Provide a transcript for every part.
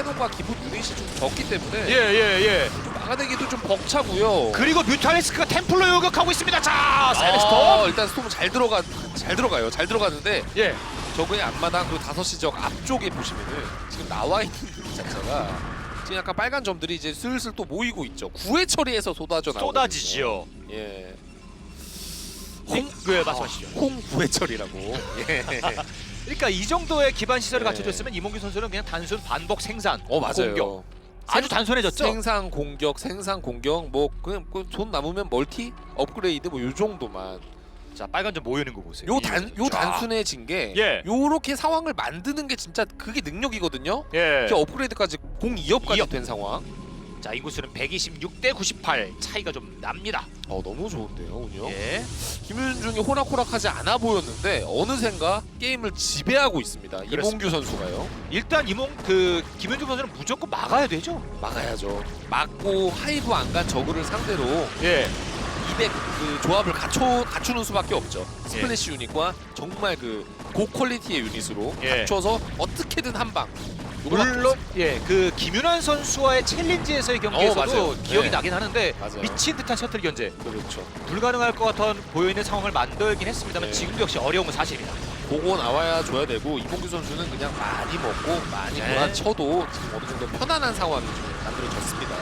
캐논과 기본 유닛이 좀 적기 때문에 예, 예, 예. 좀 막아내기도 좀 벅차고요. 그리고 뮤탈리스크가 템플러 요격하고 있습니다. 자, 사이렌스톰. 어, 일단 스톰 잘 들어가 잘 들어가요. 잘 들어가는데 예. 저거의 앞마당 그리고 다섯 시적 앞쪽에 보시면은 지금 나와 있는 그 자체가 지금 약간 빨간 점들이 이제 슬슬 또 모이고 있죠. 구회 처리에서 쏟아져 나오고 쏟아지죠. 예. 홍, 왜 말씀하시죠? 홍 구회 처리라고. 예. 그러니까 이 정도의 기반 시설을 네. 갖춰줬으면 이몽규 선수는 그냥 단순 반복 생산, 어 맞아요. 공격 아주 단순해졌죠. 생산 공격, 생산 공격 뭐 그냥 그돈 남으면 멀티 업그레이드 뭐 요 정도만. 자, 빨간 점 모이는 거 보세요. 요 단 요 자, 단순해진 게 예. 요렇게 상황을 만드는 게 진짜 그게 능력이거든요. 예. 이렇게 업그레이드까지 공 2업까지 이업. 된 상황. 자, 인구수는 126대 98 차이가 좀 납니다. 어 너무 좋은데요, 운영. 예. 김윤중이 호락호락하지 않아 보였는데 어느샌가 게임을 지배하고 있습니다. 이몽규 선수가요. 일단 이몽 그 김현중 선수는 무조건 막아야 되죠. 막아야죠. 막고 하이브 안 간 저그를 상대로 예. 200그 조합을 갖춰 갖추는 수밖에 없죠. 스플래시 유닛과 정말 그 고퀄리티의 유닛으로 예. 갖춰서 어떻게든 한 방. 물론 예, 그 김윤환 선수와의 챌린지에서의 어, 경기에서도 맞아요. 기억이 네. 나긴 하는데 맞아요. 미친 듯한 셔틀 견제 그렇죠. 불가능할 것 같아 보이는 상황을 만들긴 했습니다만 네. 지금도 역시 어려운 건 사실입니다. 보고 나와야 줘야 되고 이몽규 선수는 그냥 많이 먹고 많이 네. 몰아쳐도 지금 어느 정도 편안한 상황이 좀 만들어졌습니다.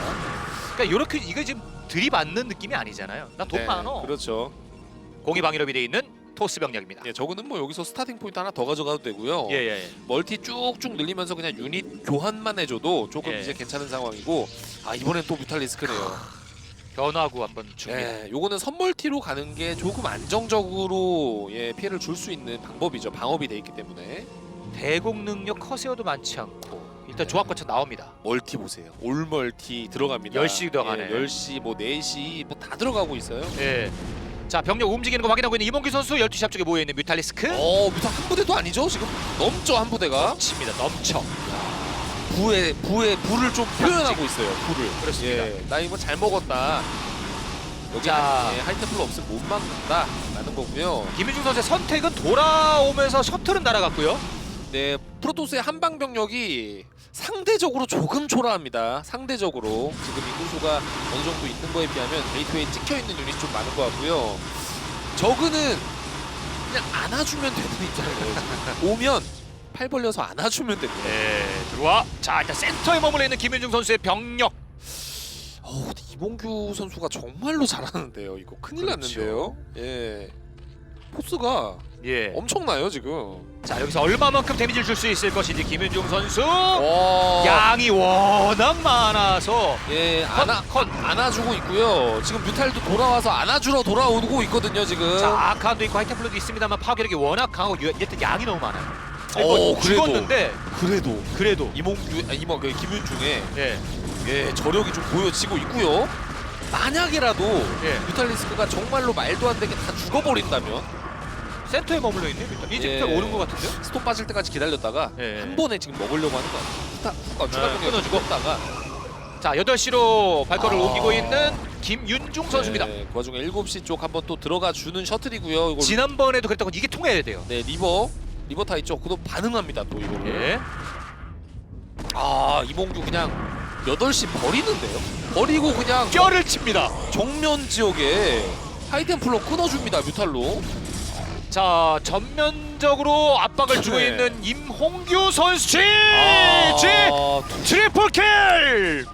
그러니까 이렇게 이거 지금 들이받는 느낌이 아니잖아요. 나돈 네, 많어. 그렇죠. 공이 방위럽이 돼 있는 토스 병력입니다. 예, 저거는 뭐 여기서 스타팅 포인트 하나 더 가져가도 되고요. 예, 예. 멀티 쭉쭉 늘리면서 그냥 유닛 교환만 해줘도 조금 예. 이제 괜찮은 상황이고 아 이번엔 또 뮤탈리스크네요. 변화구 한번 줍니다. 예, 요거는 선멀티로 가는 게 조금 안정적으로 예, 피해를 줄 수 있는 방법이죠. 방업이 돼 있기 때문에 대공 능력 커세어도 많지 않고 일단 네. 조합 거쳐 나옵니다. 멀티 보세요. 올 멀티 들어갑니다. 10시 들어가네. 예, 10시 뭐 4시 뭐 다 들어가고 있어요. 예. 자 병력 움직이는 거 확인하고 있는 이몽규 선수 12시 앞쪽에 모여 있는 뮤탈리스크. 어, 뮤탈 한 부대도 아니죠? 지금 넘죠 한 부대가. 칩니다. 넘쳐. 부에 부에 부를 좀 표현하고 있어요. 부를. 그렇습니다. 예, 나 이거 잘 먹었다. 여기 자. 예, 하이템플러 없으면 못 막는다 라는 거고요. 김윤중 선수의 선택은 돌아오면서 셔틀은 날아갔고요. 네, 프로토스의 한방 병력이 상대적으로 조금 초라합니다. 상대적으로 지금 인구수가 어느 정도 있는 거에 비하면 게이트웨이 찍혀 있는 유닛 좀 많은 것 같고요. 저그는 그냥 안아주면 되는 입장이에요. 오면 팔 벌려서 안아주면 됩니다. 네, 들어와. 자, 일단 센터에 머물러 있는 김윤중 선수의 병력. 어우, 근데 이봉규 선수가 정말로 잘하는데요. 이거 큰일 그렇죠. 났는데요. 예. 포스가 예. 엄청나요 지금. 자, 여기서 얼마만큼 데미지를 줄 수 있을 것인지 김윤중 선수. 와. 양이 워낙 많아서 예, 컷, 안아 컷 안아주고 있고요. 지금 뮤탈도 돌아와서 안아주러 돌아오고 있거든요 지금. 자, 아칸도 있고 하이템플러도 있습니다만 파괴력이 워낙 강하고 유- 일단 양이 너무 많아요. 어, 이거 그래도. 죽었는데 그래도 그래도 이몽규 아, 이모 그 김윤중의 예. 예 저력이 좀 보여지고 있고요. 만약이라도 예. 뮤탈리스크가 정말로 말도 안 되게 다 죽어버린다면 센터에 머물러 있네. 일단 이제 예. 오는 것 같은데요? 스톱 빠질 때까지 기다렸다가 예. 한 번에 지금 먹으려고 하는 거 같아요. 후타 추가 네, 병력 끊어주고. 끊었다가 자, 8시로 발걸음을 아. 옮기고 있는 김윤중 선수입니다. 네, 그 와중에 7시 쪽 한번 또 들어가 주는 셔틀이고요. 이거 지난번에도 그랬던 건 이게 통해야 돼요. 네 리버 리버 타 있죠. 그도 반응합니다 또 이거. 예. 아 이몽규 그냥 8시 버리는데요? 버리고 그냥 뼈를 칩니다. 정면 지역에 하이템플러 끊어줍니다 뮤탈로 자, 전면적으로 압박을 주고 네. 있는 임홍규 선수. 지! 지! 아, 트리플 킬!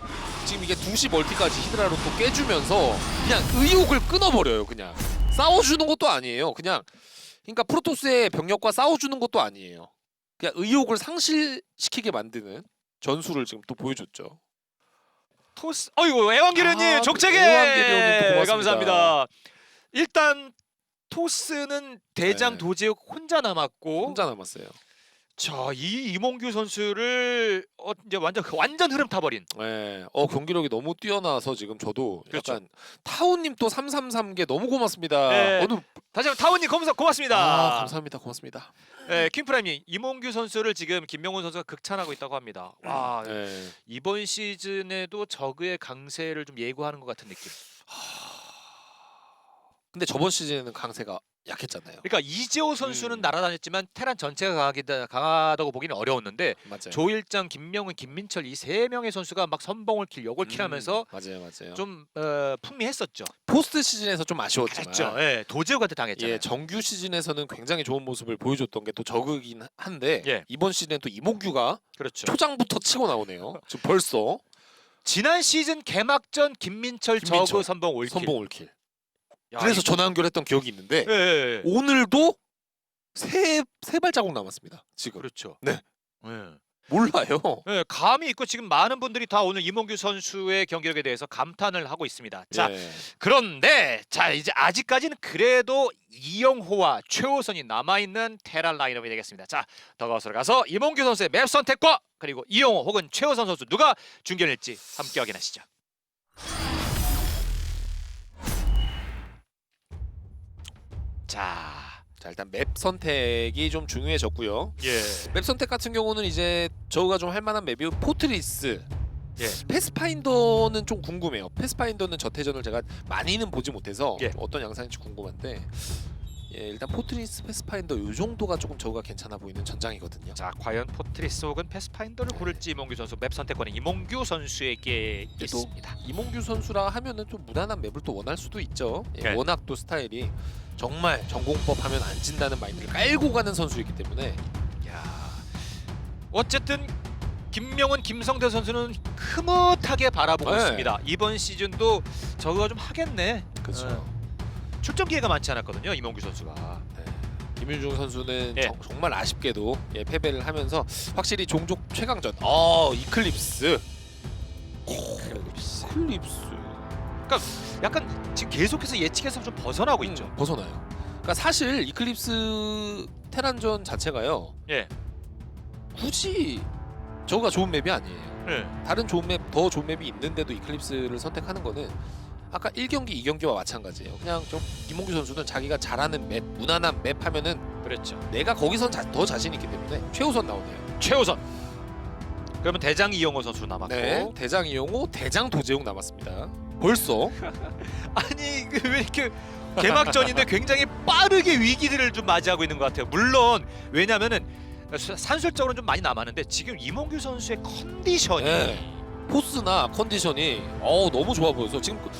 지금 이게 2시 멀티까지 히드라로 또 깨주면서 그냥 의욕을 끊어버려요 그냥 싸워주는 것도 아니에요 그냥 그러니까 프로토스의 병력과 싸워주는 것도 아니에요 그냥 의욕을 상실시키게 만드는 전술을 지금 또 보여줬죠 토스. 어이구, 애완기련님 아. 애완기련님 또 고맙습니다. 감사합니다. 일단 토스는 대장 네. 도지욱 혼자 남았고 혼자 남았어요 자, 이 이몽규 선수를 어, 이제 완전 완전 흐름 타버린. 네, 어 경기력이 너무 뛰어나서 지금 저도 그렇죠. 약간 타오님 또 333개 너무 고맙습니다. 네. 오늘 다시 한번 타원님 고맙, 고맙습니다. 아 감사합니다, 고맙습니다. 네, 킹프라임님 이몽규 선수를 지금 김명훈 선수가 극찬하고 있다고 합니다. 와 네. 이번 시즌에도 저그의 강세를 좀 예고하는 것 같은 느낌. 근데 저번 시즌에는 강세가 약했잖아요. 그러니까 이재호 선수는 음. 날아다녔지만 테란 전체가 강하다, 강하다고 보기는 어려웠는데 맞아요. 조일장, 김명훈, 김민철 이 세 명의 선수가 막 선봉을 킬, 역을 킬하면서 음, 맞아요, 맞아요. 좀 어, 풍미했었죠. 포스트 시즌에서 좀 아쉬웠지만 그랬죠. 예, 도재욱한테 당했잖아요. 예, 정규 시즌에서는 굉장히 좋은 모습을 보여줬던 게 또 저그긴 한데 예. 이번 시즌에 또 이몽규가 그렇죠. 초장부터 치고 나오네요. 지금 벌써 지난 시즌 개막전 김민철, 김민철, 저그 선봉 올킬. 선봉 올킬. 야, 그래서 이거- 전화 연결했던 기억이 있는데 예, 예, 예. 오늘도 세, 세 발자국 남았습니다. 지금 그렇죠. 네. 예. 몰라요. 예, 감이 있고 지금 많은 분들이 다 오늘 이몽규 선수의 경기력에 대해서 감탄을 하고 있습니다. 자, 예. 그런데 자 이제 아직까지는 그래도 이영호와 최호선이 남아 있는 테란 라인업이 되겠습니다. 자, 더가우스로 가서 이몽규 선수의 맵 선택과 그리고 이영호 혹은 최호선 선수 누가 중견일지 함께 확인하시죠. 자, 자 일단 맵 선택이 좀 중요해졌고요. 예, 맵 선택 같은 경우는 이제 저우가 좀 할 만한 맵이 포트리스, 예, 패스파인더는 좀 궁금해요. 패스파인더는 저태전을 제가 많이는 보지 못해서 예. 어떤 양상인지 궁금한데 예, 일단 포트리스, 패스파인더 요 정도가 조금 저우가 괜찮아 보이는 전장이거든요. 자 과연 포트리스 혹은 패스파인더를 고를지 이몽규 선수 맵 선택권은 이몽규 선수에게 또 있습니다. 이몽규 선수라 하면은 좀 무난한 맵을 또 원할 수도 있죠. 예, 네. 워낙 또 스타일이 정말 전공법 하면 안 진다는 마인드를 깔고 가는 선수이기 때문에 야, 어쨌든 김명훈, 김성대 선수는 흐뭇하게 바라보고 네. 있습니다. 이번 시즌도 저거가 좀 하겠네. 그렇죠. 어. 출전 기회가 많지 않았거든요, 이몽규 선수가. 네. 김윤중 선수는 예. 정, 정말 아쉽게도 예, 패배를 하면서 확실히 종족 최강전. 어 이클립스. 이클립스. 이클립스. 약간 지금 계속해서 예측에서 좀 벗어나고 있죠. 음, 벗어나요. 그러니까 사실 이클립스 테란전 자체가요. 예. 굳이 저가 좋은 맵이 아니에요. 네. 다른 좋은 맵, 더 좋은 맵이 있는데도 이클립스를 선택하는 거는 아까 1경기, 2경기와 마찬가지예요. 그냥 좀 이몽규 선수는 자기가 잘하는 맵, 무난한 맵 하면은 그렇죠. 내가 거기선 자, 더 자신 있기 때문에 최우선 나오네요. 최우선. 그러면 대장 이영호 선수 남았고. 네, 대장 이용호, 대장 도재욱 남았습니다. 벌써 아니 이게 왜 이렇게 개막전인데 굉장히 빠르게 위기들을 좀 맞이하고 있는 것 같아요. 물론 왜냐면은 수- 산술적으로는 좀 많이 남았는데 지금 이몽규 선수의 컨디션이 네. 포스나 컨디션이 어 너무 좋아 보여서 지금 그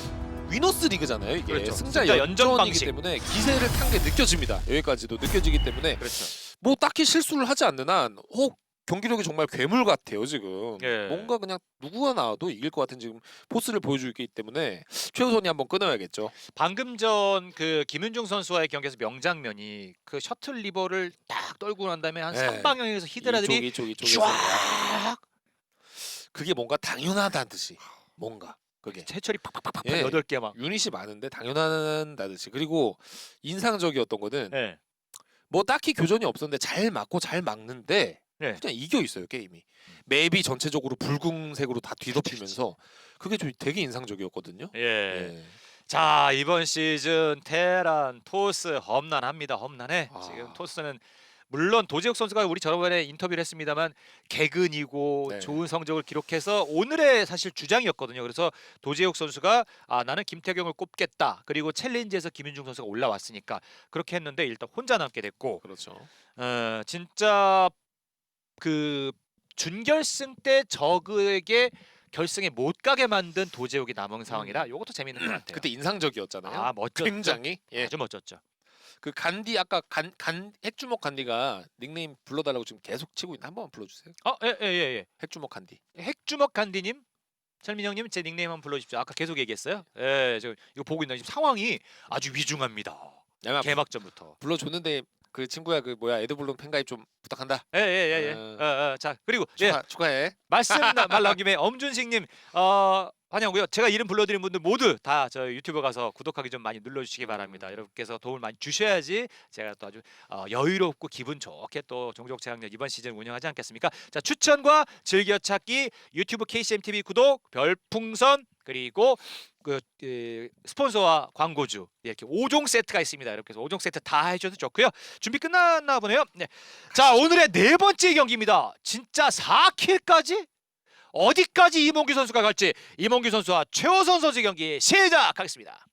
위너스 리그잖아요. 이게 그렇죠. 승자, 승자 연전 연전이기 방식. 때문에 기세를 탄 게 느껴집니다. 여기까지도 느껴지기 때문에 그렇죠. 뭐 딱히 실수를 하지 않는 한 어, 경기력이 정말 괴물 같아요 지금. 예. 뭔가 그냥 누구가 나와도 이길 것 같은 지금 포스를 보여주기 때문에 최우선이 한번 끊어야겠죠. 방금 전 그 김윤중 선수와의 경기에서 명장면이 그 셔틀 리버를 딱 떨고 난 다음에 한 네. 3방향에서 히드라들이 이쪽 이쪽 이쪽에서 쫙 그게 뭔가 당연하다는 듯이 뭔가 그게 해철이 팍팍팍팍 예. 여덟 개 막. 유닛이 많은데 당연하다듯이 그리고 인상적이었던 거는 네. 뭐 딱히 교전이 없었는데 잘 맞고 잘 막는데 네. 그냥 이겨 있어요 게임이 맵이 전체적으로 붉은색으로 다 뒤덮이면서 그게 좀 되게 인상적이었거든요. 예. 예. 자 이번 시즌 테란 토스 험난합니다. 험난해. 아. 지금 토스는 물론 도재욱 선수가 우리 저번에 인터뷰를 했습니다만 개근이고 네. 좋은 성적을 기록해서 오늘의 사실 주장이었거든요. 그래서 도재욱 선수가 아 나는 김태경을 꼽겠다. 그리고 챌린지에서 김윤중 선수가 올라왔으니까 그렇게 했는데 일단 혼자 남게 됐고 그렇죠. 어 진짜 그 준결승 때 저그에게 결승에 못 가게 만든 도재욱이 남은 상황이라 이것도 재밌는 것 같아요. 음. 그때 인상적이었잖아요. 아 멋졌죠. 굉장히 예. 아주 멋졌죠. 그 간디 아까 간, 간 핵주먹 간디가 닉네임 불러달라고 지금 계속 치고 있는데 한 번만 불러주세요. 어, 예, 예, 예, 핵주먹 간디. 예. 핵주먹 간디님, 철민형님 제 닉네임 한번 불러주십시오. 아까 계속 얘기했어요. 예, 저 이거 보고 있는 지금 상황이 아주 위중합니다. 야마 개막전부터. 불러줬는데 그 친구야 그 뭐야 에드블룸 팬가입 좀 부탁한다. 예, 예, 예, 예. 어. 어, 어, 자 그리고 예, 축하, 축하해. 말씀 나- 말 나온 김에 엄준식님, 어, 환영고요. 제가 이름 불러드린 분들 모두 다 저 유튜브 가서 구독하기 좀 많이 눌러주시기 바랍니다. 여러분께서 도움을 많이 주셔야지 제가 또 아주 어, 여유롭고 기분 좋게 또 종족 제약력 이번 시즌 운영하지 않겠습니까? 자 추천과 즐겨찾기 유튜브 KCMTV 구독 별풍선 그리고 그 예, 스폰서와 광고주 이렇게 5종 세트가 있습니다. 이렇게 해서 5종 세트 다 해주셔도 좋고요. 준비 끝났나 보네요. 네. 자 오늘의 네 번째 경기입니다. 진짜 4킬까지 어디까지 이몽규 선수가 갈지 이몽규 선수와 최호선 선수 경기 시작하겠습니다.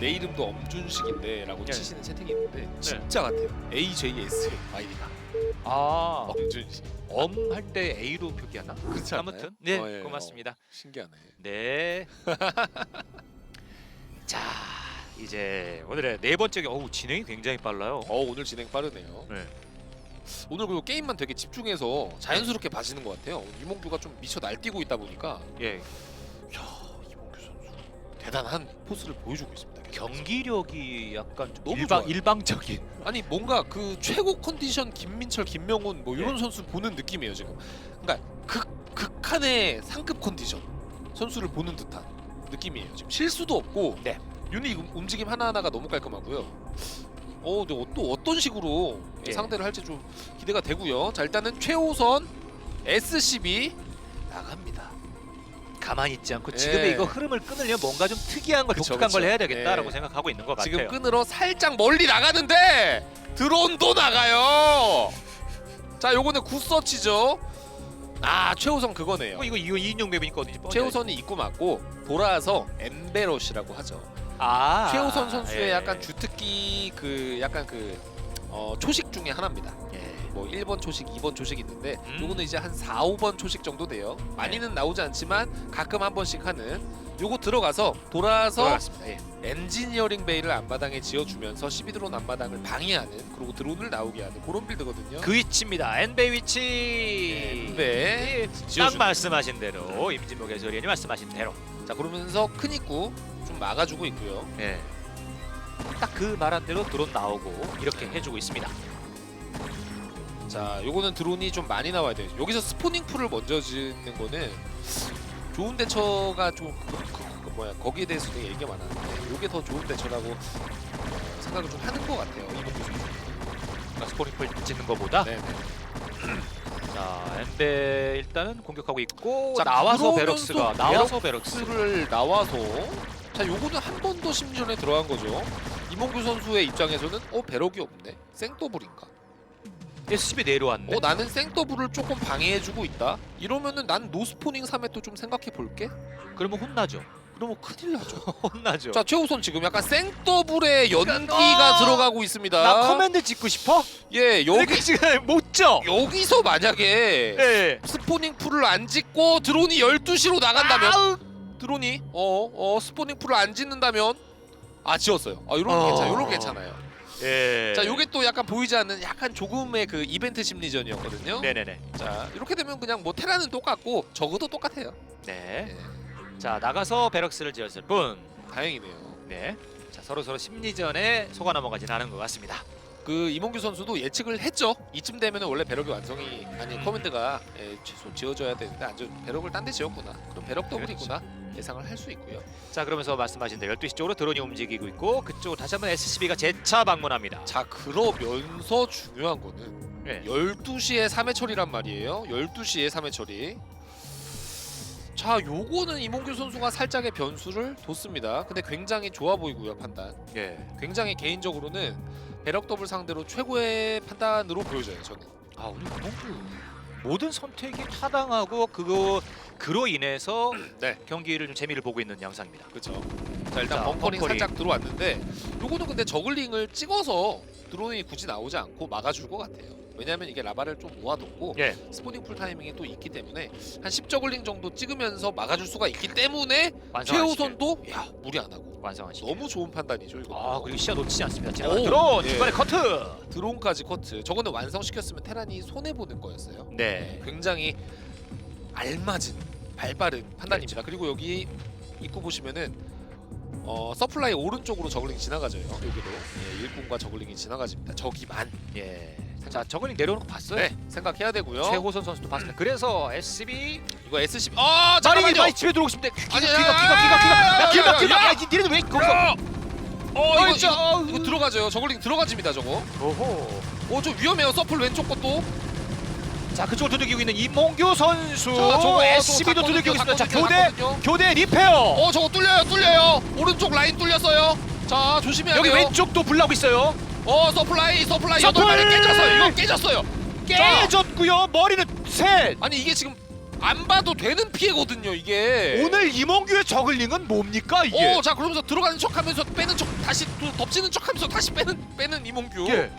내 이름도 엄준식인데 라고 네. 치시는 채팅이 있는데 진짜 같아요. AJS 아이디가 아, 엄준식. 엄 할 때 A로 표기하나? 그렇지 않나요? 아무튼 네, 어, 예, 고맙습니다. 신기하네. 네. 자, 이제 오늘의 네 번째 경. 어우, 진행이 굉장히 빨라요. 어 오늘 진행 빠르네요. 네. 오늘 그리고 게임만 되게 집중해서 자연스럽게 봐지는 것 같아요. 이몽규가 좀 미쳐 날뛰고 있다 보니까 예. 야 이몽규 선수 대단한 포스를 보여주고 있습니다. 계속. 경기력이 약간 좀 너무 일방 좋아요. 일방적인. 아니 뭔가 그 최고 컨디션 김민철, 김명훈 뭐 이런 네. 선수 보는 느낌이에요 지금. 그러니까 극 극한의 상급 컨디션 선수를 보는 듯한 느낌이에요. 지금 실수도 없고 네. 유닛 움- 움직임 하나 하나가 너무 깔끔하고요. 어, 근데 어- 또 어떤 식으로 예. 상대를 할지 좀 기대가 되고요. 자 일단은 최호선 SCB 나갑니다. 가만히 있지 않고 예. 지금의 이거 흐름을 끊으려면 뭔가 좀 특이한 걸 그쵸, 독특한 걸 그쵸. 해야 되겠다라고 예. 생각하고 있는 것 같아요. 지금 끈으로 살짝 멀리 나가는데 드론도 나가요. 자 요거는 굿서치죠. 아 최호선 그거네요. 이거 이거 이거 이인용 맵이니까 어딘지 뻔히 최우선이 입고 맞고 돌아서 엠베롯이라고 하죠. 아 최우선 선수의 예. 약간 주특기 그 약간 그 어, 초식 중에 하나입니다. 예. 뭐 1번 초식, 2번 초식 있는데 음. 요거는 이제 한 4, 5번 초식 정도 돼요. 많이는 나오지 않지만 가끔 한 번씩 하는 요거 들어가서 돌아서 돌아갔습니다. 예. 엔지니어링 베이를 앞마당에 지어주면서 12드론 앞마당을 방해하는 그리고 드론을 나오게 하는 그런 빌드거든요. 그 위치입니다. 엔베 위치. 엔베. 예, 딱 말씀하신 대로 임진목 해설위원이 말씀하신 대로. 자 그러면서 큰 입구 좀 막아주고 있고요. 예. 딱 그 말한 대로 드론 나오고 이렇게 네. 해주고 있습니다. 자, 요거는 드론이 좀 많이 나와야 돼요. 여기서 스포닝 풀을 먼저 짓는 거는 좋은 대처가 좀 그, 그, 그 뭐야 거기에 대해서 되게 얘기가 많았는데 요게 더 좋은 대처라고 어, 생각을 좀 하는 것 같아요. 이번 선수. 그러니까 스포닝풀 짓는 것보다 네, 네. 자 엔베 일단은 공격하고 있고 자, 나와서 그러면서 베럭스가 나와서 베럭스. 풀을 나와서 자, 요거는 한 번 더 심리전에 들어간 거죠. 이몽규 선수의 입장에서는 어 배럭이 없네. 생더블인가? SCB 내려왔네. 어 나는 생더블을 조금 방해해주고 있다. 이러면은 난 노스포닝 3회 또 좀 생각해 볼게. 그러면 혼나죠. 그러면 큰일 나죠. 혼나죠. 자 최우선 지금 약간 생더블의 연기가 그러니까, 어! 들어가고 있습니다. 나 커맨드 짓고 싶어? 예 여기 지금 못 져. 여기서 만약에 예. 스포닝 풀을 안 짓고 드론이 12시로 나간다면 아우. 드론이 어 어 스포닝 풀을 안 짓는다면 아 지었어요. 아 이런 어. 괜찮 이런 괜찮아요. 예. 자 요게 또 약간 보이지 않는 약간 조금의 그 이벤트 심리전이었거든요. 네네네. 자 이렇게 되면 그냥 뭐 테라는 똑같고 저그도 똑같아요. 네. 예, 자 나가서 베럭스를 지었을 뿐. 다행이네요. 네. 자 서로 서로 심리전에 속아 넘어가진 않은 것 같습니다. 그 이몽규 선수도 예측을 했죠. 이쯤 되면 원래 배럭이 완성이 아니 음. 커맨드가 예, 최소 지어져야 되는데 안 지어 배럭을 딴 데 지었구나. 그럼 배럭 더블이구나 예상을 할 수 있고요. 자 그러면서 말씀하신 대로 12시 쪽으로 드론이 움직이고 있고 그쪽 다시 한번 SCB가 재차 방문합니다. 자 그러면서 중요한 거는 네. 12시에 3회 처리란 말이에요. 12시에 3회 처리. 자 요거는 이몽규 선수가 살짝의 변수를 뒀습니다. 근데 굉장히 좋아 보이고요 판단. 예. 굉장히 개인적으로는 배럭 더블 상대로 최고의 판단으로 보여져요 저는. 아 우리 이몽규 모든 선택이 타당하고 그거 그로 인해서 네. 경기를 좀 재미를 보고 있는 양상입니다. 그렇죠. 자 일단 자, 벙커링 벙커링. 살짝 들어왔는데 요거는 근데 저글링을 찍어서 드론이 굳이 나오지 않고 막아줄 것 같아요. 왜냐하면 이게 라바를 좀 모아뒀고 예. 스포닝 풀 타이밍이 또 있기 때문에 한 10저글링 정도 찍으면서 막아줄 수가 있기 때문에. 최우선도 야 무리 안 하고 완성한 시길. 너무 좋은 판단이죠 이거. 아 그리고 시야 놓치지 않습니다. 오, 지나가는 드론 예. 중간에 커트. 드론까지 커트. 저거는 완성시켰으면 테란이 손해 보는 거였어요. 네. 굉장히 알맞은 발빠른 판단입니다. 그리고 여기 입구 보시면은 어, 서플라이 오른쪽으로 저글링이 지나가져요. 여기도 예, 일꾼과 저글링이 지나가집니다. 저기만 예. 자 저글링 내려오는 거 봤어요? 네 생각해야 되고요. 최호선 선수도 봤습니다. 그래서 SCB 이거 SCB 아 마린이 잠깐만요. 많이 집에 들어오고 싶은데 귀가 아니, 귀가 야, 귀가 야, 귀가 귀가 야, 야 귀가 야, 귀가 야. 야 니네들 왜 거기서 야! 어 이거, 진짜, 이거, 들어가져요. 저글링 들어가집니다. 저거. 오호 어저 위험해요. 서플 왼쪽 것도. 자 그쪽을 두들기고 있는 이몽규 선수 자, 저거 SCB도 또 두들기고 있습니다 자 교대. 교대 리페어 어 저거 뚫려요. 뚫려요. 오른쪽 라인 뚫렸어요. 자 조심해야 여기 돼요. 왼쪽도 불나고 있어요 어 서플라이 서플라이 서플! 마리 깨졌어요. 이거 깨졌어요. 자, 깨졌고요 머리는 셋 아니 이게 지금 안 봐도 되는 피해거든요 이게. 오늘 이몽규의 저글링은 뭡니까 이게? 오, 자 그러면서 들어가는 척하면서 빼는 척 다시 또 덮치는 척하면서 다시 빼는 빼는 이몽규. 예.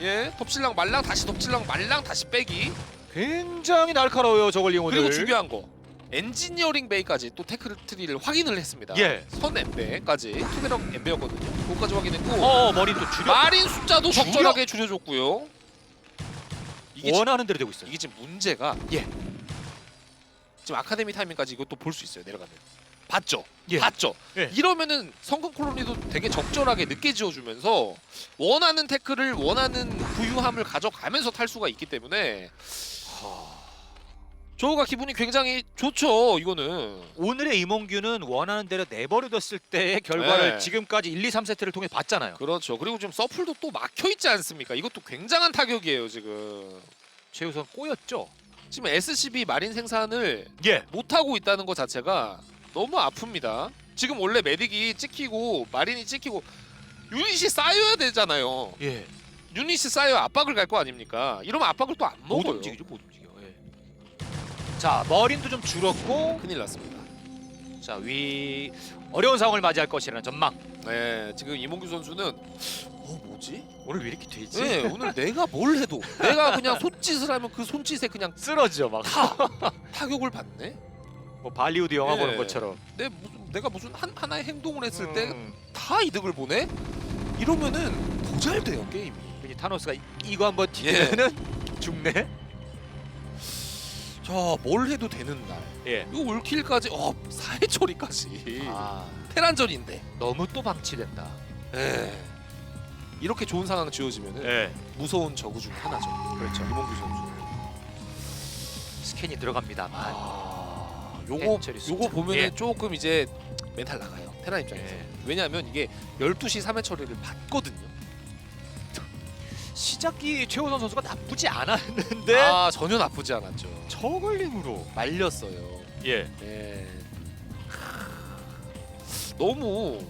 예, 덮칠랑 말랑 다시 덮칠랑 말랑 다시 빼기. 굉장히 날카로워요 저글링 오늘. 그리고 중요한 거 엔지니어링 베이까지 또 태클 트리를 확인을 했습니다. 예. 선 엠베까지 투베럭 엠베였거든요. 그것까지 확인했고 어 머리 또 줄여. 마린 숫자도 줄여? 적절하게 줄여줬고요. 이게 지, 원하는 대로 되고 있어요. 이게 지금 문제가 예. 지금 아카데미 타이밍까지 이것도 볼 수 있어요. 내려가면 봤죠. 예. 봤죠. 예. 이러면은 성금 콜로니도 되게 적절하게 늦게 지어주면서 원하는 태클을 원하는 부유함을 가져가면서 탈 수가 있기 때문에 저가 기분이 굉장히 좋죠. 이거는 오늘의 이몽규는 원하는 대로 내버려뒀을 때의 결과를 네. 지금까지 1, 2, 3세트를 통해 봤잖아요. 그렇죠. 그리고 지금 서플도 또 막혀 있지 않습니까? 이것도 굉장한 타격이에요 지금. 최우선 꼬였죠. 지금 SCB 마린 생산을 예. 못 하고 있다는 것 자체가 너무 아픕니다. 지금 원래 메딕이 찍히고 마린이 찍히고 유닛이 쌓여야 되잖아요. 예. 유닛이 쌓여 압박을 갈 거 아닙니까? 이러면 압박을 또 안 못 먹어요. 움직이죠, 못. 자, 머린도 좀 줄었고, 큰일 났습니다. 자, 위 어려운 상황을 맞이할 것이라는 전망. 네, 지금 이몽규 선수는 어 뭐지? 오늘 왜 이렇게 되지? 네, 오늘 내가 뭘 해도 내가 그냥 손짓을 하면 그 손짓에 그냥 쓰러져 막. 타 타격을 받네. 뭐 발리우드 영화 예. 보는 것처럼. 내 무슨 내가 무슨 한 하나의 행동을 했을 때 음. 다 이득을 보네. 이러면은 더 잘 돼요 게임이. 괜히 타노스가 이- 이거 한번 예. 튀기면은 죽네. 자, 뭘 해도 되는 날. 예. 이거 올킬까지 어 사회 처리까지 아, 테란전인데. 너무 또 방치된다. 예. 이렇게 좋은 상황 지어지면은 예. 무서운 저구 중 하나죠. 그렇죠. 이몽규 선수. 스캔이 들어갑니다만. 아, 요거 해처리 숫자. 요거 보면은 예. 조금 이제 멘탈 나가요. 테란 입장에서. 예. 왜냐하면 이게 12시 3회 처리를 받거든요. 시작기 최호선 선수가 나쁘지 않았는데 아, 전혀 나쁘지 않았죠. 저글링으로. 말렸어요. 예. 네. 너무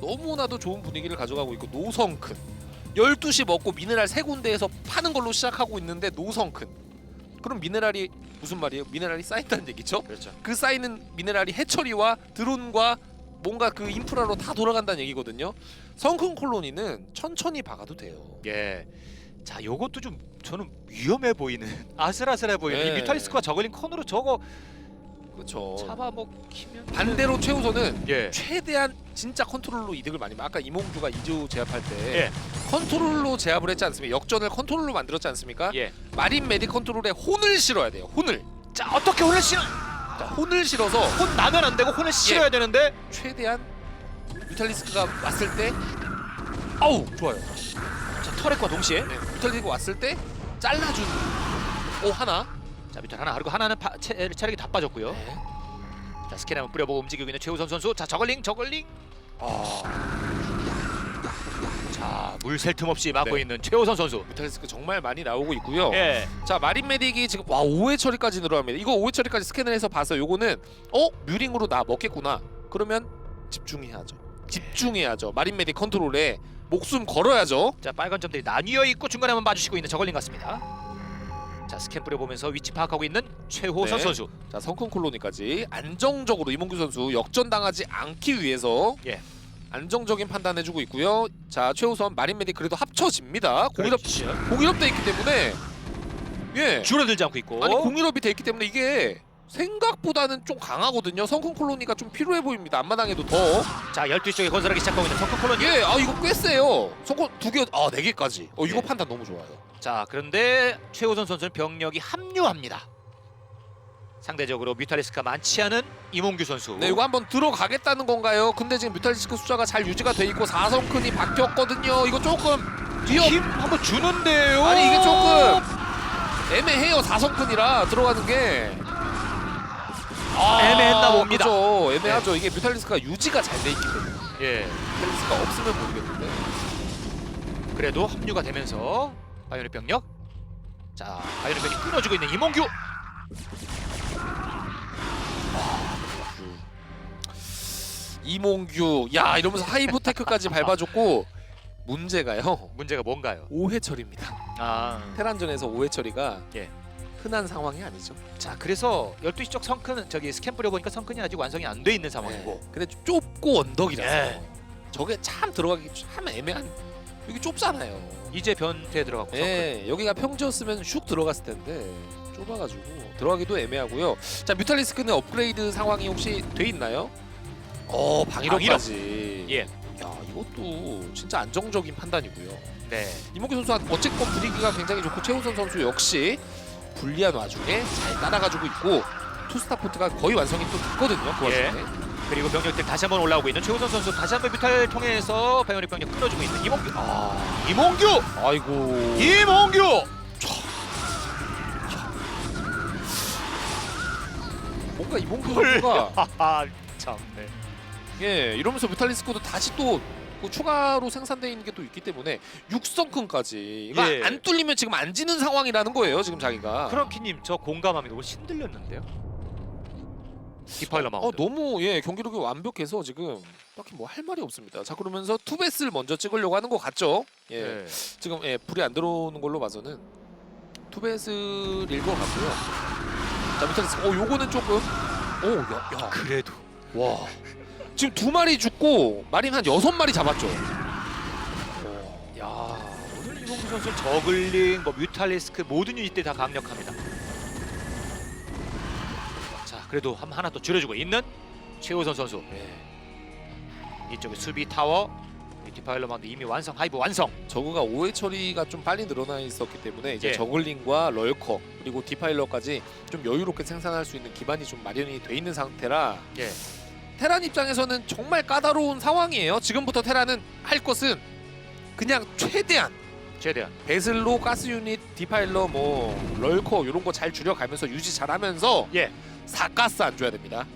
너무나도 좋은 분위기를 가져가고 있고 노성큰 12시 먹고 미네랄 세 군데에서 파는 걸로 시작하고 있는데 노성큰 그럼 미네랄이 무슨 말이에요? 미네랄이 쌓인다는 얘기죠? 그렇죠. 그 쌓이는 미네랄이 해처리와 드론과 뭔가 그 인프라로 다 돌아간다는 얘기거든요. 성큰 콜로니는 천천히 박아도 돼요. 예. 자, 요것도 좀 저는 위험해 보이는 아슬아슬해 보이는 네. 이 뮤탈리스크와 저글링 컨으로 저거 그렇죠. 잡아먹히면 반대로 최우선은 예. 최대한 진짜 컨트롤로 이득을 많이 봐. 아까 이몽규가 이주 제압할 때 예. 컨트롤로 제압을 했지 않습니까? 역전을 컨트롤로 만들었지 않습니까? 예. 마린 메디 컨트롤에 혼을 실어야 돼요. 혼을. 자, 어떻게 혼을 실어? 자, 혼을 실어서 혼 나면 안 되고 혼을 실어야 되는데 최대한 뮤탈리스크가 왔을 때 아우 좋아요. 자, 터렛과 동시에 네, 뮤탈리스크가 왔을 때 잘라주는 오 하나. 자, 밑에 하나 그리고 하나는 파, 체, 체력이 다 빠졌고요. 네. 자, 스캔 한번 뿌려보고 움직이고 있는 최우선 선수. 자, 저글링, 저글링. 아 자, 물 셀 틈 없이 막고 네. 있는 최우선 선수. 뮤탈리스크 정말 많이 나오고 있고요. 예. 자 마린 메딕이 지금 와 5회 처리까지 늘어납니다. 이거 5회 처리까지 스캔을 해서 봐서 요거는 어 뮤링으로 나 먹겠구나. 그러면 집중해야죠. 집중해야죠. 마린 메딕 컨트롤에 목숨 걸어야죠. 자, 빨간 점들이 나뉘어 있고 중간에 한번 봐주시고 있는 저글링 같습니다. 자, 스캔 뿌려보면서 위치 파악하고 있는 최호선 네. 선수. 자 성큰 콜로니까지 안정적으로 이몽규 선수 역전당하지 않기 위해서 예. 안정적인 판단해 주고 있고요. 자 최우선 마린 메딕 그래도 합쳐집니다. 공일업 그렇죠. 공일업돼 있기 때문에 예 줄어들지 않고 있고. 아니 공일업이 돼 있기 때문에 이게 생각보다는 좀 강하거든요. 성큰 콜로니가 좀 필요해 보입니다. 앞마당에도 더. 자, 12시 쪽에 건설하기 시작하고 있는 성큰 콜로니. 예, 아 이거 꽤 세요. 성큰 두 개, 아 네 개까지. 어 이거 예. 판단 너무 좋아요. 자, 그런데 최호선 선수는 병력이 합류합니다. 상대적으로 뮤탈리스크가 많지 않은 이몽규 선수. 네, 이거 한번 들어가겠다는 건가요? 근데 지금 뮤탈리스크 숫자가 잘 유지가 돼 있고 4성큰이 바뀌었거든요. 이거 조금 뒤엎. 힘 한번 주는데요. 아니 이게 조금 애매해요. 4성큰이라 들어가는 게. 아, 애매했나 봅니다. 그죠. 애매하죠. 이게 뮤탈리스크가 유지가 잘 돼 있기 때문에. 예. 뮤탈리스크가 없으면 모르겠는데. 그래도 합류가 되면서 바이오닉 병력. 자, 바이오닉 병력 끊어주고 있는 이몽규. 이몽규, 야 이러면서 하이브테크까지 밟아줬고 문제가요. 문제가 뭔가요? 5회 처리입니다. 아, 테란전에서 5회 처리가 예. 흔한 상황이 아니죠. 자 그래서 12시 쪽 성큰 저기 스캔 뿌려보니까 성큰이 아직 완성이 안 돼 있는 상황이고 네. 근데 좀 좁고 언덕이라서 네. 저게 참 들어가기 참 애매한 여기 좁잖아요. 이제 변태에 들어갔고 성큰. 예, 여기가 평지였으면 슉 들어갔을 텐데 좁아가지고 들어가기도 애매하고요. 자 뮤탈리스크는 업그레이드 상황이 혹시 돼 있나요? 어 방위력까지. 예. 야 이것도 진짜 안정적인 판단이고요. 네. 이몽규 선수 어쨌건 분위기가 굉장히 좋고 최우선 선수 역시 불리한 와중에 잘 따라가지고 있고 투스타포트가 거의 완성이 또 됐거든요. 그 예. 와중에. 그리고 병력들 다시 한번 올라오고 있는 최우선 선수 다시 한번 뮤탈 통해서 바이오닉 병력 끊어주고 있는 이몽규. 아 이몽규. 아이고. 이몽규. 뭔가 이몽규 선수가 하하 참네. 예 이러면서 뮤탈리스크도 다시 또 그 추가로 생산되어 있는 게 또 있기 때문에 육성큰까지 이거 예. 안 뚫리면 지금 안 지는 상황이라는 거예요 지금 자기가 크런키님 저 공감합니다. 오늘 신들렸는데요. 디파일러 마운드. 어 너무 예 경기력이 완벽해서 지금 딱히 뭐 할 말이 없습니다 자 그러면서 투베스를 먼저 찍으려고 하는 것 같죠 예 네. 지금 예 불이 안 들어오는 걸로 봐서는 투베스일 것 같고요 자 뮤탈리스크 어 요거는 조금 오야 야, 그래도 와 지금 두 마리 죽고 마린 한 여섯 마리 잡았죠 야 오늘 이몽규 선수 저글링, 뭐 뮤탈리스크 모든 유닛들 다 강력합니다. 자 그래도 한 하나 또 줄여주고 있는 최우선 선수. 예. 이쪽에 수비 타워, 이 디파일러 마운드 이미 완성, 하이브 완성. 저그가 오해 처리가 좀 빨리 늘어나 있었기 때문에 이제 예. 저글링과 럴커 그리고 디파일러까지 좀 여유롭게 생산할 수 있는 기반이 좀 마련이 돼 있는 상태라 예. 테란 입장에서는 정말 까다로운 상황이에요. 지금부터 테란은 할 것은 그냥 최대한 최대한. 베슬로 가스 유닛 디파일러 뭐 럴커 이런 거 잘 줄여가면서 유지 잘하면서 예. 사가스 안 줘야 됩니다.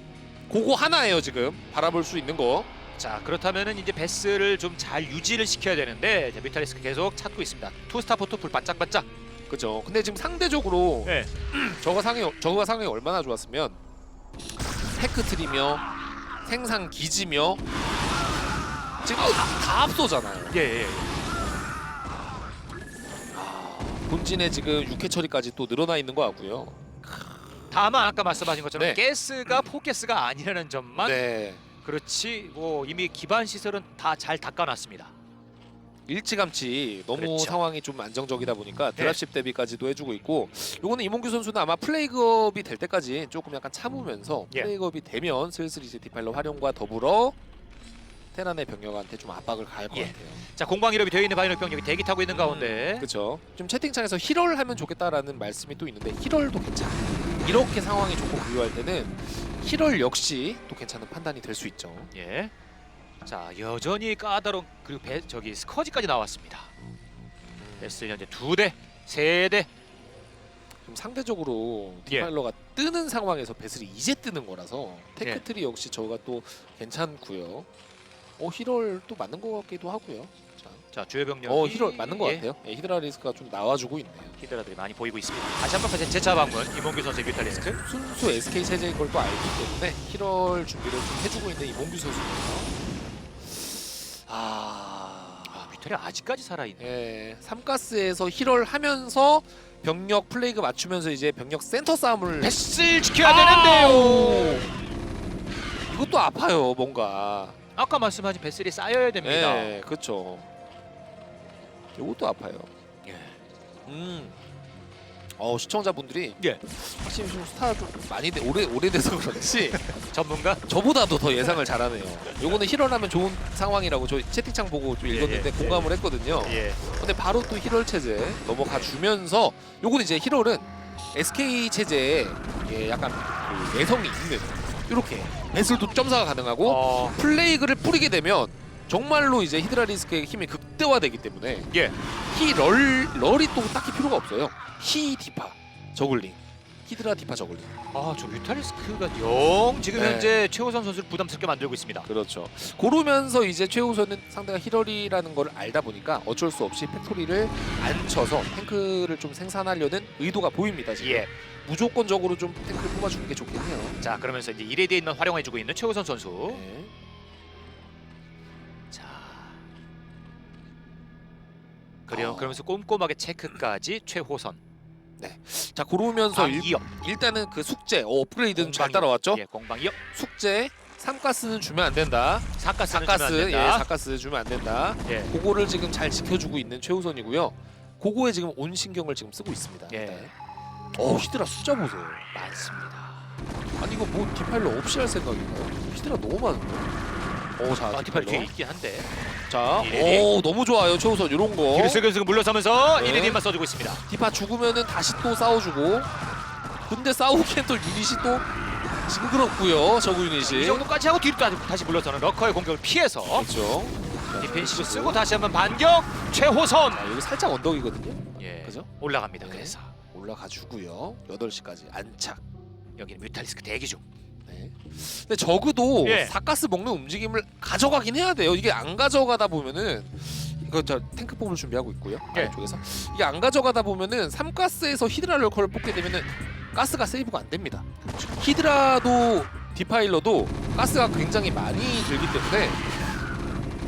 그거 하나예요 지금 바라볼 수 있는 거. 자 그렇다면은 이제 베스를 좀 잘 유지를 시켜야 되는데 이제 뮤탈리스크 계속 찾고 있습니다. 투스타 포토 불 반짝반짝. 그죠. 근데 지금 상대적으로 예. 저가 상이 저가 상이 얼마나 좋았으면 테크 트리며 생산 기지며 지금 다, 다 앞서잖아요. 예, 예, 예. 본진에 지금 육회 처리까지 또 늘어나 있는 거 같고요. 다만 아까 말씀하신 것처럼 네. 가스가 포가스가 아니라는 점만 네. 그렇지 뭐 이미 기반 시설은 다 잘 닦아놨습니다. 일찌감치 너무 그렇죠. 상황이 좀 안정적이다 보니까 네. 드랍십 대비까지도 해주고 있고 요거는 이몽규 선수는 아마 플레이급이 될 때까지 조금 약간 참으면서 예. 플레이급이 되면 슬슬 이제 디파일러 활용과 더불어 테란의 병력한테 좀 압박을 가할 것 예. 같아요. 자 공방 이력이 되어 있는 바이오닉 병력이 대기 타고 있는 가운데 그렇죠. 좀 채팅창에서 힐얼 하면 좋겠다라는 말씀이 또 있는데 힐얼도 괜찮아요. 이렇게 상황이 좋고 부유할 때는 힐얼 역시 또 괜찮은 판단이 될 수 있죠. 예. 자 여전히 까다로운 그리고 배, 저기 스커지까지 나왔습니다. 베스 현재 두 대, 세 대. 좀 상대적으로 예. 디파일러가 뜨는 상황에서 배슬이 이제 뜨는 거라서 예. 테크트리 역시 저가 또 괜찮고요. 어 힐얼 또 맞는 것 같기도 하고요. 자, 자 주요 병력. 어 힐얼 맞는 것 예, 같아요. 예, 히드라 리스크가 좀 나와주고 있네요. 히드라들이 많이 보이고 있습니다. 다시 한번 다시 재차 방문 이몽규 선수의 뮤탈리스크. 순수 SK 체제인 걸 또 알기 때문에 힐얼 준비를 좀 해주고 있는 이몽규 선수입니다. 아, 아 뮤탈이 아직까지 살아있네. 예, 삼가스에서 힐얼 하면서 병력 플레이그 맞추면서 이제 병력 센터 싸움을 베스를 지켜야 아! 되는데요. 이것도 아파요 뭔가. 아까 말씀하신 베슬이 쌓여야 됩니다. 예, 그렇죠. 이것도 아파요. 예. 음. 어 시청자분들이 예. 확실히 좀 스타 좀 많이 돼, 오래 오래돼서 그렇지 전문가? 저보다도 더 예상을 잘하네요. 요거는 힐얼하면 좋은 상황이라고 저 채팅창 보고 좀 예, 읽었는데 예, 공감을 했거든요. 예. 근데 바로 또 힐얼 체제 넘어가 주면서 요거는 이제 힐얼은 SK 체제에 예, 약간 그 내성이 있는 이렇게 배슬도 점사가 가능하고 어, 플레이그를 뿌리게 되면 정말로 이제 히드라 리스크의 힘이 극대화되기 때문에 예. 히럴 럴이 또 딱히 필요가 없어요. 히 디파 저글링 히드라 디파 저글링 아, 저 뮤탈리스크가 영 지금 네. 현재 최호선 선수를 부담스럽게 만들고 있습니다. 그렇죠. 고르면서 이제 최우선은 상대가 히럴이라는 걸 알다 보니까 어쩔 수 없이 팩토리를 안 쳐서 탱크를 좀 생산하려는 의도가 보입니다. 지금 예. 무조건적으로 좀 탱크를 뽑아주는 게 좋겠네요. 자, 그러면서 이제 1에 대해 있는 활용해주고 있는 최호선 선수. 네. 그래요. 아. 그러면서 꼼꼼하게 체크까지 최호선. 자 그러면서 아, 일, 이어. 일단은 그 숙제 어, 업그레이드는 잘 공방이요. 따라왔죠. 예, 공방이요. 숙제 삼가스는 주면 안 된다. 사가스 안 예. 사가스 주면 안 된다. 예. 그거를 지금 잘 지켜주고 있는 최우선이고요. 그거에 지금 온 신경을 지금 쓰고 있습니다. 예. 일단. 어 히드라 숫자 보세요. 많습니다. 아니 이거 뭐 디파일러 없이 할 생각인가요? 히드라 너무 많은데. 어자 아, 디팔 뒤에 디파일러. 있긴 한데. 자. 오 너무 좋아요 최우선 이런 거. 뒤로 슬슬슬 물러서면서 네. 이레디만 써주고 있습니다. 디파 죽으면은 다시 또 싸워주고. 근데 싸우기엔 또 유닛이 또 징그럽고요 이 유닛이. 정도까지 하고 뒤로 다- 다시 물러서는 러커의 공격을 피해서 그렇죠. 디펜시브 쓰고 다시 한번 반격 최호선. 아, 여기 살짝 언덕이거든요. 예. 그죠? 올라갑니다. 네. 그래서 올라가 주고요. 8시까지 안착. 여기는 뮤탈리스크 대기 중. 네. 근데 저그도 예. 사가스 먹는 움직임을 가져가긴 해야 돼요. 이게 안 가져가다 보면은 이거 저 탱크 뽑을 준비하고 있고요. 예. 아래쪽에서 이게 안 가져가다 보면은 삼가스에서 히드라 럴커를 뽑게 되면은 가스가 세이브가 안 됩니다. 히드라도 디파일러도 가스가 굉장히 많이 들기 때문에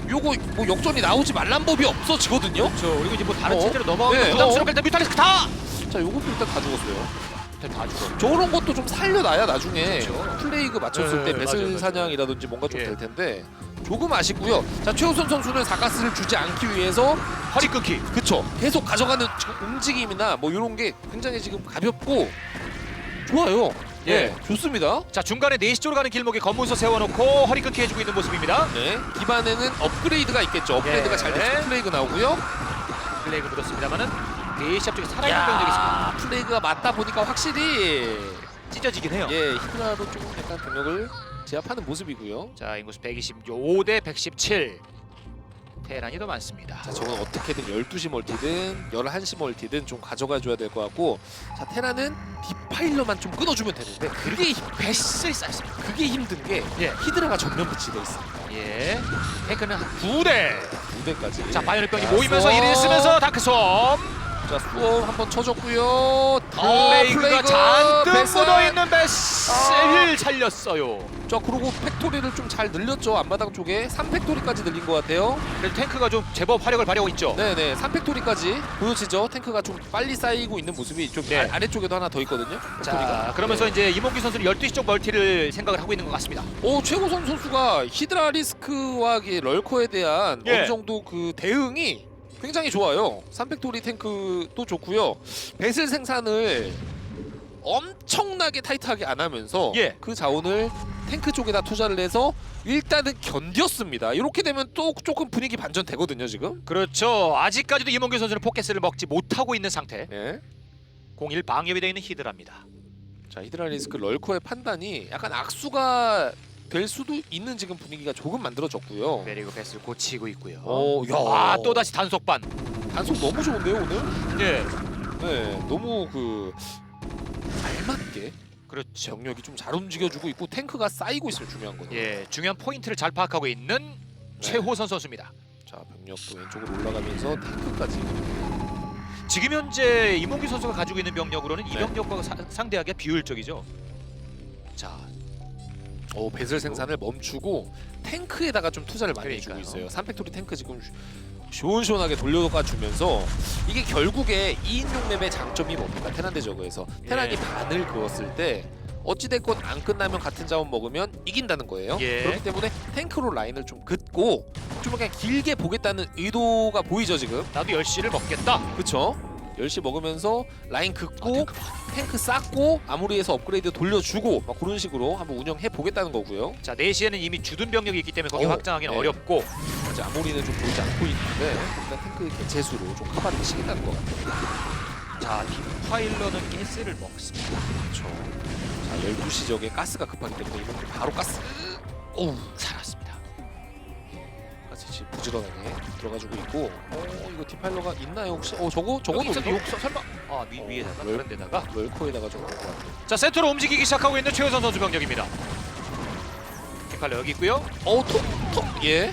요거 뭐 역전이 나오지 말란 법이 없어지거든요. 그렇죠. 그리고 이제 뭐 다른 어? 체제로 넘어가면 네, 부담스럽게 일단 뮤탈리스크 다. 자, 요것도 일단 다 죽었어요. 일단 다 죽어. 저런 것도 좀 살려놔야 나중에 그렇죠. 플레이그 맞췄을 네, 때 배슬 맞아요, 맞아요. 사냥이라든지 뭔가 좀 예. 될 텐데 조금 아쉽고요. 자 최우선 선수는 사가스를 주지 않기 위해서 허리 끊기. 그쵸 계속 가져가는 지금 움직임이나 뭐 이런 게 굉장히 지금 가볍고 좋아요. 예, 예. 좋습니다. 자 중간에 네시 쪽으로 가는 길목에 검문소 세워놓고 허리 끊기 해주고 있는 모습입니다. 네, 기반에는 업그레이드가 있겠죠. 업그레이드가 예. 잘 돼서 플레이그 나오고요. 플레이그 묻었습니다만은 네시 앞쪽에 살아있는 병력이 있습니다. 야, 플레이그가 맞다 보니까 확실히 찢어지긴 해요. 예 히드라도 조금 약간 병력을 제압하는 모습이고요. 자 인구수 125대 117. 테란이 더 많습니다. 자, 저건 어떻게든 12시 멀티든 11시 멀티든 좀 가져가 줘야 될 것 같고 자, 테라는 디파일러만 좀 끊어주면 되는데 그게 힘- 베슬이 쌓였습니다. 그게 힘든 게 예. 히드라가 전면 배치돼 있습니다. 예. 탱크는 한 9대. 무대까지. 자 바이오닉병이 자, 모이면서 수업. 이를 쓰면서 다크솜. 자, 수업 한번 쳐줬고요. 플레이그가 잔뜩. 묻어있는 베슬을 살렸어요. 자, 그리고 팩토리를 좀 잘 늘렸죠. 앞마당 쪽에 3팩토리까지 늘린 것 같아요. 그래도 탱크가 좀 제법 화력을 발휘하고 있죠. 네네, 3팩토리까지 보여지죠. 탱크가 좀 빨리 쌓이고 있는 모습이 좀 네. 아, 아래쪽에도 하나 더 있거든요. 자 팩토리가. 그러면서 네. 이제 이몽규 선수는 12시 쪽 멀티를 생각을 하고 있는 것 같습니다. 오 최고선 선수가 히드라 리스크와 이 럴커에 대한 예. 어느 정도 그 대응이 굉장히 좋아요. 3팩토리 탱크도 좋고요. 배슬 생산을 엄청나게 타이트하게 안 하면서 예. 그 자원을 탱크 쪽에다 투자를 해서 일단은 견뎠습니다. 이렇게 되면 또 조금 분위기 반전되거든요 지금. 그렇죠. 아직까지도 이몽규 선수는 포켓스를 먹지 못하고 있는 상태. 예. 01 방협이 되어 있는 히드라입니다. 자 히드라 리스크 럴커의 판단이 약간 악수가 될 수도 있는 지금 분위기가 조금 만들어졌고요. 그리고 베스를 고치고 있고요. 어, 야. 아 또다시 단속반. 단속 너무 좋은데요 오늘? 예. 네, 너무 그 알맞게 그렇죠. 병력이 좀 잘 움직여주고 있고 탱크가 쌓이고 있으면 중요한 거예요. 예, 중요한 포인트를 잘 파악하고 있는 최호선 선수입니다. 자 병력도 왼쪽으로 올라가면서 탱크까지. 지금 현재 이몽규 선수가 가지고 있는 병력으로는 이 네. 병력과 사- 상대하기가 비효율적이죠. 자, 어 배슬 생산을 멈추고 탱크에다가 좀 투자를 많이 해주고 그러니까요. 있어요. 3팩토리 탱크 지금 시원시원하게 돌려가 주면서 이게 결국에 2인용 맵의 장점이 뭡니까? 테란 대 저그에서 테란이 예. 반을 그었을 때 어찌됐건 안 끝나면 같은 자원 먹으면 이긴다는 거예요. 예. 그렇기 때문에 탱크로 라인을 좀 긋고 좀 그냥 길게 보겠다는 의도가 보이죠 지금. 나도 10시를 먹겠다. 그쵸? 10시 먹으면서 라인 아, 긋고 탱크 탱크 쌓고 아무리해서 업그레이드 돌려주고 막 그런 식으로 한번 운영해 보겠다는 거고요. 자, 4시에는 이미 주둔 병력이 있기 때문에 거기 어, 확장하기는 네. 어렵고 이제 아무리는 좀 보이지 않고 있는데 일단 탱크 개체수로 좀 커버를 시킨다는 것 같아요. 자, 디파일러는 가스를 먹습니다. 그렇죠. 자 12시 적에 가스가 급하기 때문에 이번 주 바로 가스. 가스 지금 부지런하게 들어가지고 있고. 어 이거 디파일러가 있나요 혹시? 어 저거 저거도 여기서 이거? 욕 설마 아, 위, 어, 위에다가 월- 그런 데다가 것 같아요. 자, 센터로 움직이기 시작하고 있는 최호선 선수 병력입니다. 디파일러 여기 있고요. 어, 톡, 톡, 예.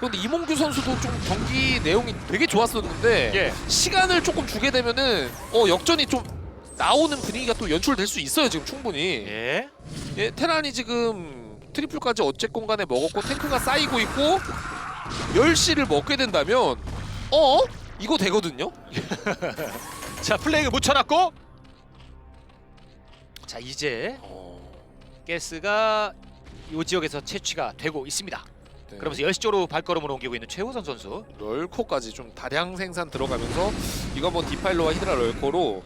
근데 이몽규 선수도 좀 경기 내용이 되게 좋았었는데 예. 시간을 조금 주게 되면은 어 역전이 좀 나오는 분위기가 또 연출될 수 있어요 지금 충분히. 예. 예, 테란이 지금 트리플까지 어쨌건 간에 먹었고 탱크가 쌓이고 있고 10시를 먹게 된다면 어? 이거 되거든요? 자 플레이그 묻혀놨고 자 이제 어, 가스가 이 지역에서 채취가 되고 있습니다. 네. 그러면서 10시 쪽으로 발걸음을 옮기고 있는 최우선 선수. 럴코까지 좀 다량 생산 들어가면서 이거 뭐 디파일러와 히드라 럴코로